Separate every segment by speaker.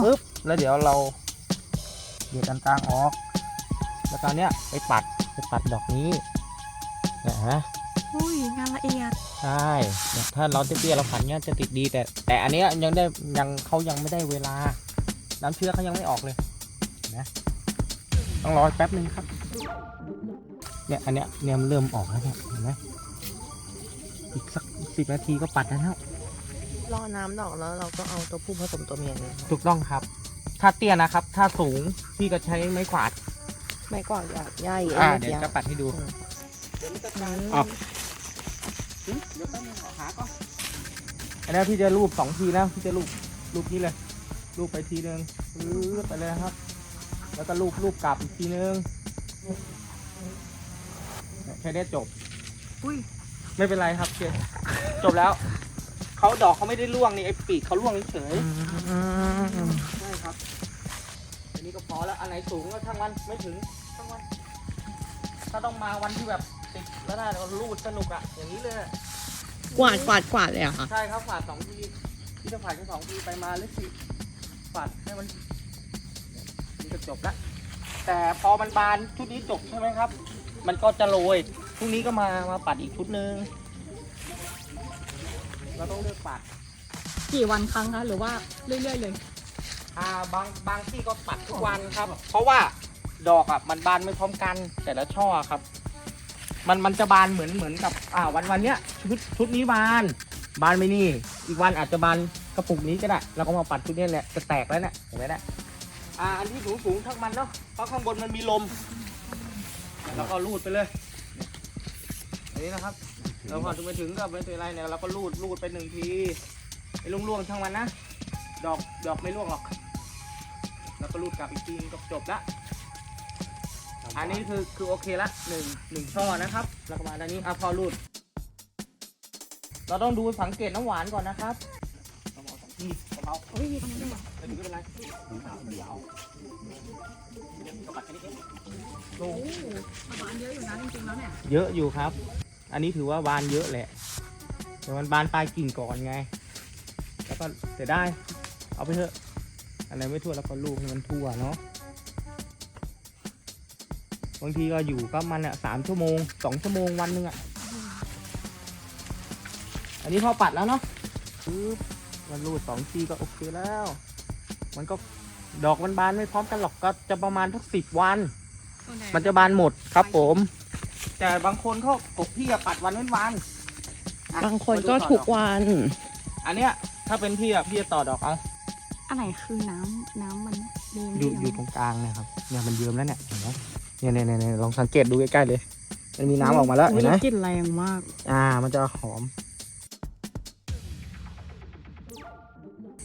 Speaker 1: ปึ๊บแล้วเดี๋ยวเราเดี๋ยวกันกลางออก แล้วตอนเนี้ยไปปัดไปปัดดอกนี้นะฮะ
Speaker 2: อุ้ยงานละเอียด
Speaker 1: ใช่เนี่ยถ้าเราเตี้ยๆเราขันเนี้ยจะติดดีแต่ แต่อันเนี้ยยังได้ยังเขายังไม่ได้เวลา น้ำเชื้อเขายังไม่ออกเลยนะต้องรอแป๊บนึงครับเนี่ยอันเนี้ยเนี่ยมันเริ่มออกแล้วเนี่ยเห็นไหมอีกสักสิบนาทีก็ปัดได้แล้ว
Speaker 3: รอน้ำดอกแล้วเราก็เอาตัวผู้ผสมตัวเมียเนี่ย
Speaker 1: ถูกต้องครับ ถ้าเตี้ยนะครับ ถ้าสูงพี่ก็ใช้ไม้กวาด
Speaker 3: ไม่ก่อนอยากใหญ่
Speaker 1: อ่า
Speaker 3: เอ้ย
Speaker 1: เดี๋ยว
Speaker 3: อยาก
Speaker 1: จะปัดให้ดู
Speaker 3: อืม
Speaker 1: ออกเดี๋ยวแป๊บนึงขอหาก่อนอันนี้พี่จะรูปสองทีนะพี่จะรูปรูปนี้เลย รูปไปทีนึงรื้อไปเลยนะครับ แล้วก็รูปรูปกลับอีกทีนึงเนี่ยแค่นี้จบ
Speaker 2: อุ้ย
Speaker 1: ไม่เป็นไรครับเจจบแล้ว เขาดอกเขาไม่ได้ร่วงนี่ไอ้ปีกเขาร่วงเฉยๆใช่ครับอันนี้ก็พอแล้วอันไหนสูงก็ช่างมันไม่ถึงช่างมัน ถ้าต้องมาวันที่แบบติดแล้วได้เรารูดสนุกอะอย่างนี้เลย
Speaker 3: กวาดกวาดกวาดเลยเหรอะค่ะ
Speaker 1: ใช่ครับฝาดสองทีที่จะฝาดแค่สองทีไปมาหรือสิฝาดให้มันนี่ก็จบละแต่พอมันบานชุดนี้จบใช่ไหมครับ มันก็จะโรยพรุ่งนี้ก็มามาปัดอีกชุดหนึ่ง เราต้องเลือกปัด
Speaker 2: กี่วันครั้งคะหรือว่าเรื่อยๆเลย
Speaker 1: อ่าบางบางที่ก็ปัดทุกวันครับ เพราะว่าดอกอะมันบานไม่พร้อมกันแต่ละช่อครับ มันมันจะบานเหมือนเหมือนกับอ่าวันวันเนี้ยชุดชุดนี้บาน บานไม่นี่ อีกวันอาจจะบานกระปุกนี้ก็ได้เราก็มาปัดชุดนี้แหละจะแตกแล้วเนี่ยเห็นไหมเนี่ยอ่าอันที่สูงสูงๆทั้งมันเนาะเพราะข้างบนมันมีลมเราก็รูดไปเลยอันนี้นะครับ เราพอถึงไปถึงก็ไม่เป็นไรเนี่ยเราก็รูดรูดไปหนึ่งทีไอ้ล่วงๆช่างมันนะดอกดอกไม่ร่วงหรอกแล้วก็รูดกลับอีกทีก็จบละอันนี้คือคือโอเคละหนึ่งหนึ่งช่อนะครับแล้วก็มาด้านนี้อะพอรูด เราต้องดูสังเกตน้ำหวานก่อนนะครับเราเอาสองทีเบาๆ
Speaker 2: โอ้ยตรงนี้ด้วยว่ะ
Speaker 1: ไม่ถึงไม่เป็นไรเดี๋ยวเดี๋ยวกระปัดแค่นี้เองโล่
Speaker 2: โอ้ประมาณเยอะอยู่นะจริงๆแล้วเนี่ย
Speaker 1: เยอะอยู่ครับ อันนี้ถือว่าบานเยอะแหละแต่มันบานปลายกิ่งก่อนไง แล้วก็เสียได้ เอาไปเถอะ อะไรไม่ทั่วแล้วก็ลูกให้มันทั่วเนาะ บางทีก็อยู่ก็มันอะสามชั่วโมงสองชั่วโมงวันหนึงอะ อันนี้พอปัดแล้วเนาะปึ๊บมันรูดสองทีก็โอเคแล้ว มันก็ดอกมันบานไม่พร้อมกันหรอกก็จะประมาณทักสิบวัน มันจะบานหมดครับผม แต่บางคนเขากบพี่อะปัดวันเว้นวันอะ
Speaker 3: บางคนก็
Speaker 1: มาดูต่อ
Speaker 3: ทุก
Speaker 1: ดอ
Speaker 3: วัน
Speaker 1: อันเนี้ยถ้าเป็นพี่อะพี่จะต่อดอกเอา
Speaker 2: อันไหนคือน้ำน้ำมันดีไหม
Speaker 1: อยู่อยู่ตรงกลางเนะครับเนี่ยมันเยิ้มแล้วเนี่ยเห็นไหมเนี่ยเนี่ยเนี่ยเนี่ยลองสังเกตดูใกล้ๆเลย มันมีน้ำออกมาแล้วเห็นไหม
Speaker 2: กลิ่นแรงมาก
Speaker 1: อ่า มันจะหอม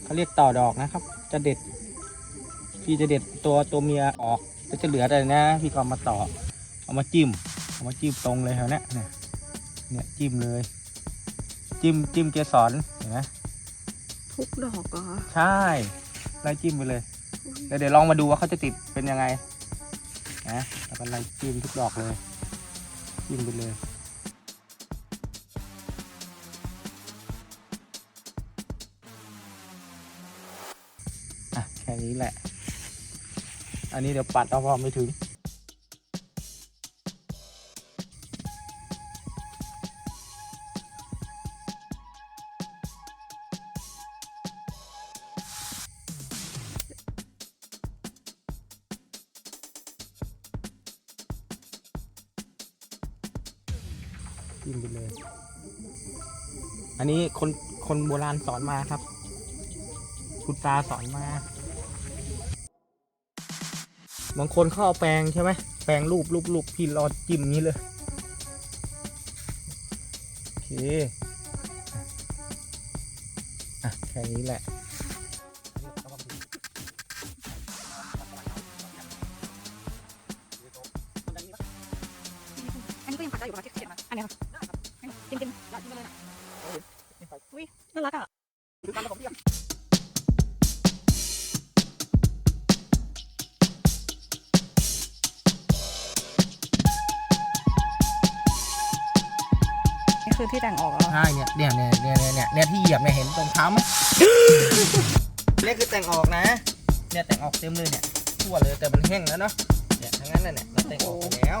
Speaker 1: เขาเรียกต่อดอกนะครับ จะเด็ด พี่จะเด็ดตัวตัวเมียออกก็จะเหลือแต่นะ พี่ก็เอามาต่อ เอามาจิ้มเอา มาจิ้มตรงเลยแถวเนี้ยเนี่ยเนี่ยจิ้มเลย จิ้มจิ้มเกสรเห็นไหม
Speaker 2: ทุกดอกเหรอคะ
Speaker 1: ใช่ไล่จิ้มไปเลยแล้วเดี๋ยวลองมาดูว่าเขาจะติดเป็นยังไงนะแล้วก็ไล่จิ้มทุกดอกเลย จิ้มไปเลยอะแค่นี้แหละ อันนี้เดี๋ยวปัดเอาพอไม่ถึง จิ้มไปเลย อันนี้คนคนโบราณสอนมาครับคุณตาสอนมาบางคนเขาเอาแปรงใช่ไหมแปรงรูปรูปรูปพี่รอจิ้มนี้เลยโอเคอะแค่นี้แหละ
Speaker 2: อันนี้ก็ยังปัดได้อยู่ปะที่เขียนมา อันเนี้ยค่ะจริงจริงๆจิ้มไปเลยนะอุ้ยน่ารักอะนี่คือที่แต่งออกแล้ว
Speaker 1: ใช่เนี่ยเนี่ยเนี่ยเนี่ยเนี่ยเนี่ยเนี่ยที่เหยียบเนี่ยเห็นตรงเท้าไหมนี่คือแต่งออกนะ เนี่ยแต่งออกเต็มเลยเนี่ยทั่วเลยแต่มันแห้งแล้วเนาะเนี่ยทั้งนั้นน่ะเนี่ยเราแต่งออกไปแล้ว